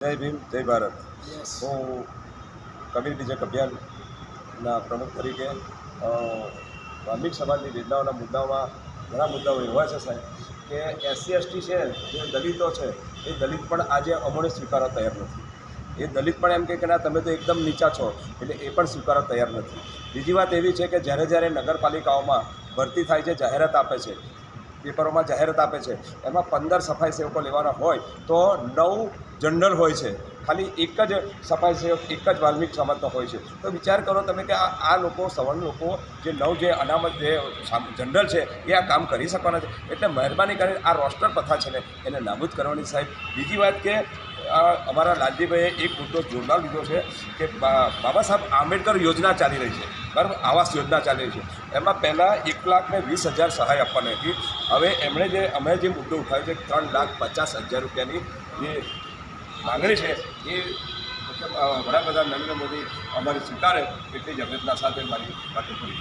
જય ભીમ જય ભારત. હું કમ્યુનિટી ચેક અભિયાનના પ્રમુખ તરીકે ધાર્મિક સમાજની વેદનાઓના મુદ્દાઓમાં ઘણા મુદ્દાઓ એવા છે સાહેબ કે એસસી એસટી છે જે દલિતો છે એ દલિત પણ આજે અમોને સ્વીકારવા તૈયાર નથી. એ દલિત પણ એમ કહે કે ના તમે તો એકદમ નીચા છો એટલે એ પણ સ્વીકારવા તૈયાર નથી. બીજી વાત એવી છે કે જ્યારે જ્યારે નગરપાલિકાઓમાં ભરતી થાય છે જાહેરાત આપે છે પેપરોમાં જાહેરાત આપે છે એમાં પંદર સફાઈ સેવકો લેવાના હોય તો નવ જનરલ હોય છે. ખાલી એક જ સફાઈ સેવક, એક જ વાલ્મિક સમાજનો હોય છે. તો વિચાર કરો તમે કે આ લોકો, સવર્ણ લોકો જે નવ જે અનામત, જે જનરલ છે, એ આ કામ કરી શકવાના છે. એટલે મહેરબાની કરીને આ રોસ્ટર પ્રથા છે ને, એને નાબૂદ કરવાની સાહેબ. બીજી વાત કે અમારા લાલજીભાઈએ એક મુદ્દો જોરદાર લીધો છે કે બાબા સાહેબ આંબેડકર યોજના ચાલી રહી છે. બરાબર? આવાસ યોજના ચાલી રહી છે. એમાં પહેલાં એક લાખ ને વીસ હજાર સહાય આપવાની હતી. હવે એમણે જે, અમે જે મુદ્દો ઉઠાવ્યો છે, ત્રણ લાખ પચાસ હજાર રૂપિયાની જે માંગણી છે એ વડાપ્રધાન નરેન્દ્ર મોદી અમારી સ્વીકારે એટલી જ અભ્યર્થના સાથે મારી વાત પૂરી